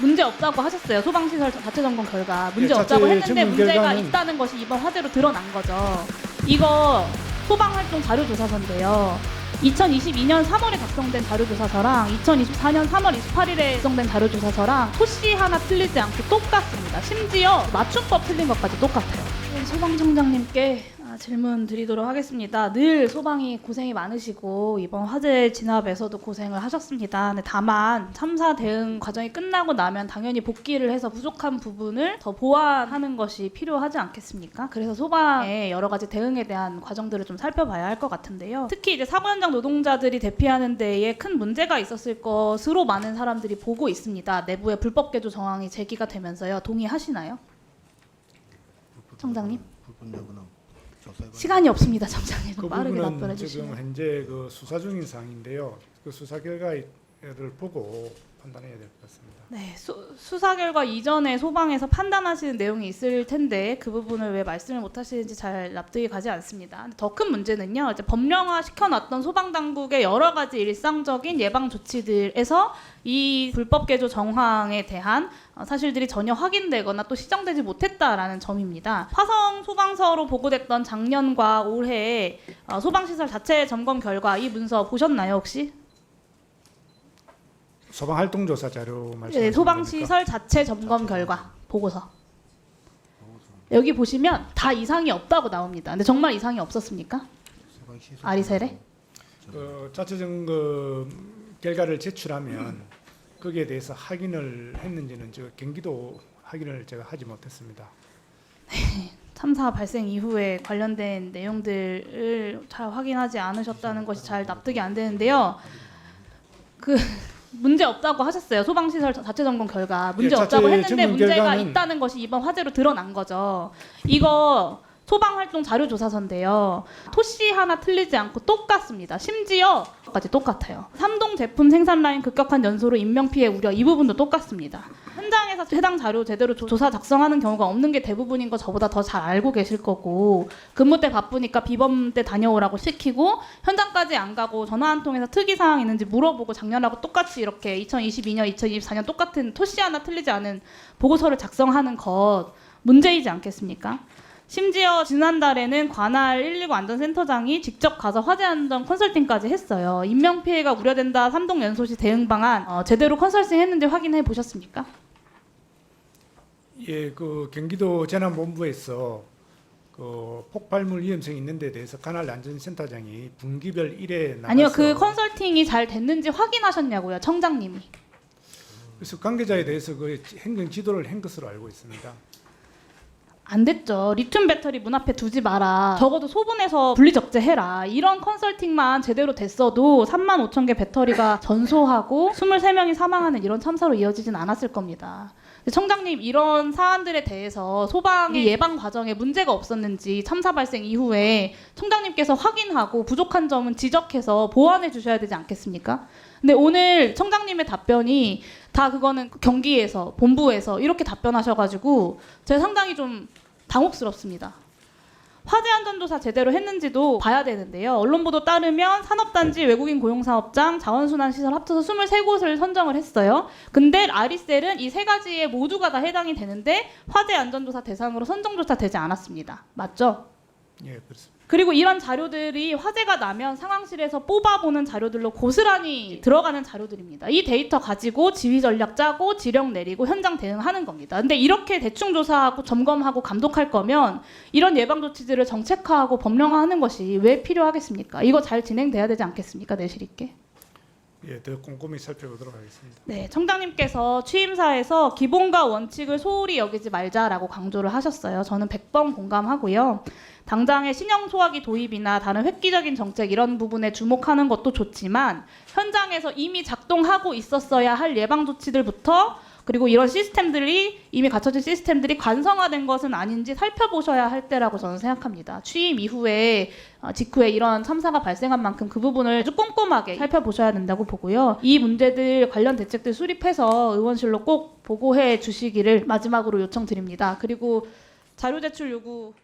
문제 없다고 하셨어요. 소방시설 자체 점검 결과 문제 예, 자체 없다고 했는데 점검 문제가 결과는- 있다는 것이 이번 화재로 드러난 거죠. 이거 소방활동 자료조사서인데요. 2022년 3월에 작성된 자료조사서랑 2024년 3월 28일에 작성된 자료조사서랑 토시 하나 틀리지 않고 똑같습니다. 심지어 맞춤법 틀린 것까지 똑같아요. 소방청장님께 아, 질문 드리도록 하겠습니다. 늘 소방이 고생이 많으시고 이번 화재 진압에서도 고생을 하셨습니다. 근데 다만 참사 대응 과정이 끝나고 나면 당연히 복귀를 해서 부족한 부분을 더 보완하는 것이 필요하지 않겠습니까? 그래서 소방의 여러 가지 대응에 대한 과정들을 좀 살펴봐야 할 것 같은데요. 특히 이제 사고 현장 노동자들이 대피하는 데에 큰 문제가 있었을 것으로 많은 사람들이 보고 있습니다. 내부의 불법 개조 정황이 제기가 되면서요. 동의하시나요? 청장님? 부분 여부는 시간이 없습니다, 청장님. 그 빠르게 답변해 지금 주시면. 현재 그 수사 중인 사항인데요. 그 수사 결과 를 보고 판단해야 될 것 같습니다. 네, 수, 수사 결과 이전에 소방에서 판단하시는 내용이 있을 텐데 그 부분을 왜 말씀을 못 하시는지 잘 납득이 가지 않습니다. 더 큰 문제는요. 이제 법령화 시켜놨던 소방 당국의 여러 가지 일상적인 예방 조치들에서 이 불법 개조 정황에 대한 어, 사실들이 전혀 확인되거나 또 시정되지 못했다라는 점입니다. 화성 소방서로 보고됐던 작년과 올해 어, 소방시설 자체 점검 결과 이 문서 보셨나요 혹시? 소방 활동 조사 자료 말씀. 네, 소방 시설 자체 점검 결과 보고서. 여기 보시면 다 이상이 없다고 나옵니다. 근데 정말 이상이 없었습니까? 아리셀에? 그 자체 점검 결과를 제출하면 거기에 대해서 확인을 했는지는 저 경기도 확인을 제가 하지 못했습니다. 참사 발생 이후에 관련된 내용들을 잘 확인하지 않으셨다는 것이 잘 납득이 안 되는데요. 그 문제 없다고 하셨어요. 소방시설 자체 점검 결과 문제 예, 자체 없다고 했는데 점검 문제가 결과는- 있다는 것이 이번 화재로 드러난 거죠. 이거 소방활동 자료조사서인데요. 토시 하나 틀리지 않고 똑같습니다. 심지어 까지 똑같아요. 삼동 제품 생산 라인 급격한 연소로 인명 피해 우려 이 부분도 똑같습니다. 현장에서 해당 자료 제대로 조- 조사 작성하는 경우가 없는 게 대부분인 거 저보다 더 잘 알고 계실 거고 근무 때 바쁘니까 비범 때 다녀오라고 시키고 현장까지 안 가고 전화 한 통해서 특이 사항 있는지 물어보고 작년하고 똑같이 이렇게 2022년, 2024년 똑같은 토시 하나 틀리지 않은 보고서를 작성하는 것 문제이지 않겠습니까? 심지어 지난달에는 관할 119 안전센터장이 직접 가서 화재 안전 컨설팅까지 했어요. 인명 피해가 우려된다. 삼동 연소시 대응 방안 어, 제대로 컨설팅 했는지 확인해 보셨습니까? 예, 그 경기도 재난본부에서 그 폭발물 위험성이 있는 데 대해서 관할 안전센터장이 분기별 1회 나가서 아니요, 그 컨설팅이 잘 됐는지 확인하셨냐고요, 청장님이. 그래서 관계자에 대해서 그 행정 지도를 한 것으로 알고 있습니다. 안 됐죠. 리튬 배터리 문 앞에 두지 마라. 적어도 소분해서 분리 적재해라. 이런 컨설팅만 제대로 됐어도 3만 5천 개 배터리가 전소하고 23명이 사망하는 이런 참사로 이어지진 않았을 겁니다. 청장님 이런 사안들에 대해서 소방의 예방 과정에 문제가 없었는지 참사 발생 이후에 청장님께서 확인하고 부족한 점은 지적해서 보완해 주셔야 되지 않겠습니까? 근데 오늘 청장님의 답변이 다 그거는 경기에서 본부에서 이렇게 답변하셔가지고 제가 상당히 좀 당혹스럽습니다. 화재 안전조사 제대로 했는지도 봐야 되는데요. 언론 보도 따르면 산업단지 외국인 고용사업장 자원순환 시설 합쳐서 23곳을 선정을 했어요. 근데 아리셀은 이 세 가지에 모두가 다 해당이 되는데 화재 안전조사 대상으로 선정조차 되지 않았습니다. 맞죠? 예, 그렇습니다. 그리고 이런 자료들이 화재가 나면 상황실에서 뽑아보는 자료들로 고스란히 들어가는 자료들입니다. 이 데이터 가지고 지휘 전략 짜고 지령 내리고 현장 대응하는 겁니다. 근데 이렇게 대충 조사하고 점검하고 감독할 거면 이런 예방 조치들을 정책화하고 법령화하는 것이 왜 필요하겠습니까? 이거 잘 진행돼야 되지 않겠습니까? 내실 있게. 예, 더 꼼꼼히 살펴보도록 하겠습니다. 네, 청장님께서 취임사에서 기본과 원칙을 소홀히 여기지 말자라고 강조를 하셨어요. 저는 100번 공감하고요. 당장의 신형 소화기 도입이나 다른 획기적인 정책 이런 부분에 주목하는 것도 좋지만 현장에서 이미 작동하고 있었어야 할 예방 조치들부터 그리고 이런 시스템들이 이미 갖춰진 시스템들이 관성화된 것은 아닌지 살펴보셔야 할 때라고 저는 생각합니다. 취임 이후에 어, 직후에 이런 참사가 발생한 만큼 그 부분을 아주 꼼꼼하게 살펴보셔야 된다고 보고요. 이 문제들 관련 대책들 수립해서 의원실로 꼭 보고해 주시기를 마지막으로 요청드립니다. 그리고 자료 제출 요구